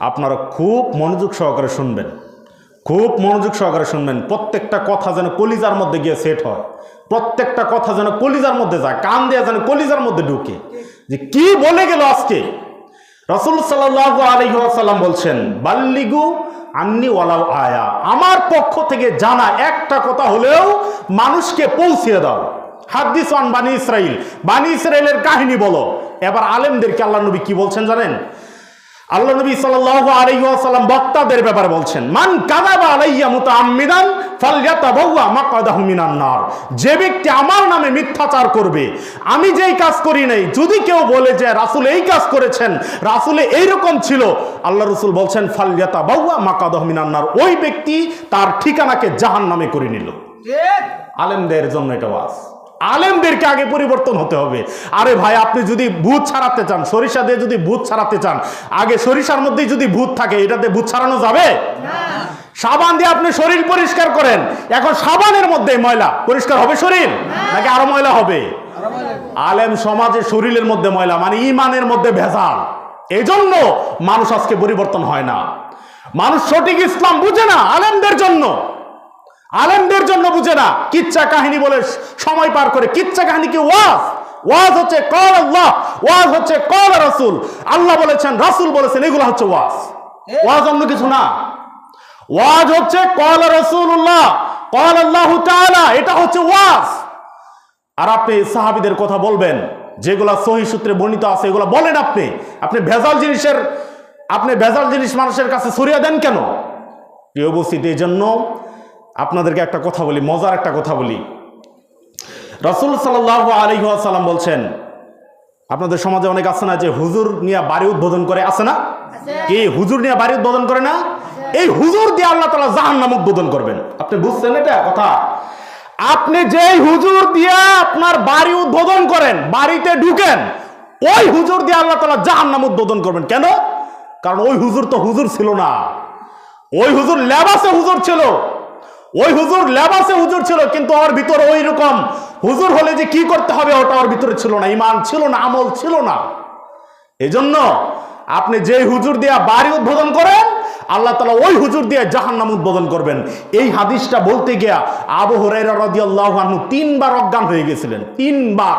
আপনারা খুব মনোযোগ সহকারে শুনবেন। খুব মনোযোগ সহকারে শুনবেন। প্রত্যেকটা কথা যেন কলিজার মধ্যে গিয়ে সেট হয়। প্রত্যেকটা কথা যেন কলিজার মধ্যে যায়। কান দেওয়া যেন কলিজার মধ্যে ঢুকে। যে কি বলে গেল আজকে? রসুল আলহিহাসাল্লাম বলছেন, বাল্লিগু আন্নি ওয়ালাও আয়া। আমার পক্ষ থেকে জানা একটা কথা হলেও মানুষকে পৌঁছিয়ে দাও। হাদিস ওয়ান বানি ইসরাইল। বানি ইসরাইলের কাহিনী বলো। এবার আলেমদেরকে আল্লাহ নবী কি বলছেন জানেন? আল্লাহ নবী সাল্লাল্লাহু আলাইহি ওয়াসাল্লাম বক্তাদের ব্যাপারে বলছেন মান কাযাবা আলাইয়া মুতাআম্মিদান ফালইয়াতাবাওয়া মাকআদাহু মিনান নার। যে ব্যক্তি আমার নামে মিথ্যাচার করবে আমি যেই কাজ করি নাই যদি কেউ বলে যে রাসূল এই কাজ করেছেন রাসূলে এই রকম ছিল আল্লাহ রাসূল বলছেন ফালইয়াতাবাওয়া মাকআদাহু মিনান নার। ওই ব্যক্তি তার ঠিকানাকে জাহান্নামে করে নিল। আলেমদের জন্য এটা ওয়াজ। আলেমদেরকে আগে পরিবর্তন হতে হবে। আরে ভাই আপনি যদি ভূত ছাড়াতে চান সরিষা দিয়ে যদি ভূত ছাড়াতে চান আগে সরিষার মধ্যেই যদি ভূত থাকে এটাতে ভূত ছাড়ানো যাবে? সাবান দিয়ে আপনি শরীর পরিষ্কার করেন। এখন সাবানের মধ্যে ময়লা পরিষ্কার হবে শরীর? নাকি আরও ময়লা হবে? আলেম সমাজে শরীরের মধ্যে ময়লা মানে ইমানের মধ্যে ভেজাল। এই জন্য মানুষ আজকে পরিবর্তন হয় না। মানুষ সঠিক ইসলাম বুঝে না আলেমদের জন্য। আলেমদের জন্য বুঝে না। কিচ্ছা কাহিনী বলে সময় পার করে। কিচ্ছা কাহিনী কি ওয়াজ? ওয়াজ হচ্ছে কল আল্লাহ ওয়াজ হচ্ছে কল রাসূল। আল্লাহ বলেছেন রাসূল বলেছেন এগুলো হচ্ছে ওয়াজ। ওয়াজ অন্য কিছু না। ওয়াজ হচ্ছে কল রাসূলুল্লাহ কল আল্লাহ এটা হচ্ছে ওয়াজ। আর আপনি সাহাবিদের কথা বলবেন যেগুলা সহি সূত্রে বর্ণিত আছে এগুলো বলেন আপনি। আপনি ভেজাল জিনিসের আপনি ভেজাল জিনিস মানুষের কাছে সরিয়ে দেন কেন? প্রিয় উপস্থিতি এই জন্য আপনাদেরকে একটা কথা বলি মজার একটা কথা বলি। রসুল সাল্লাহ আলহিহাসাল্লাম বলছেন আপনাদের সমাজে অনেক আছে না যে হুজুর নিয়ে বাড়ি উদ্বোধন করে আছে না? কি হুজুর নিয়ে বাড়ি উদ্বোধন করে না? এই হুজুর দিয়ে আল্লাহ তালা জাহান নাম উদ্বোধন করবেন। আপনি বুঝছেন এটা কথা? আপনি যেই হুজুর দিয়ে আপনার বাড়ি উদ্বোধন করেন বাড়িতে ঢুকেন ওই হুজুর দিয়ে আল্লাহ তালা জাহান নাম উদ্বোধন করবেন। কেন? কারণ ওই হুজুর তো হুজুর ছিল না। ওই হুজুর লেবাসে হুজুর ছিল। ওই হুজুর লেবাসে হুজুর ছিল, কিন্তু ওর ভিতরে ওই রকম হুজুর হলে যে কি করতে হবে ওটা ওর ভিতরে ছিল না, ইমান ছিল না, আমল ছিল না। এজন্য আপনি যে হুজুর দিয়া বাড়ি উদ্বোধন করেন, আল্লাহ তালা ওই হুজুর দিয়ে জাহান্নাম উদ্বোধন করবেন। এই হাদিসটা বলতে গিয়া আবু হরাইরা রাদিয়াল্লাহু আনহু তিনবার অজ্ঞান হয়ে গেছিলেন, তিনবার।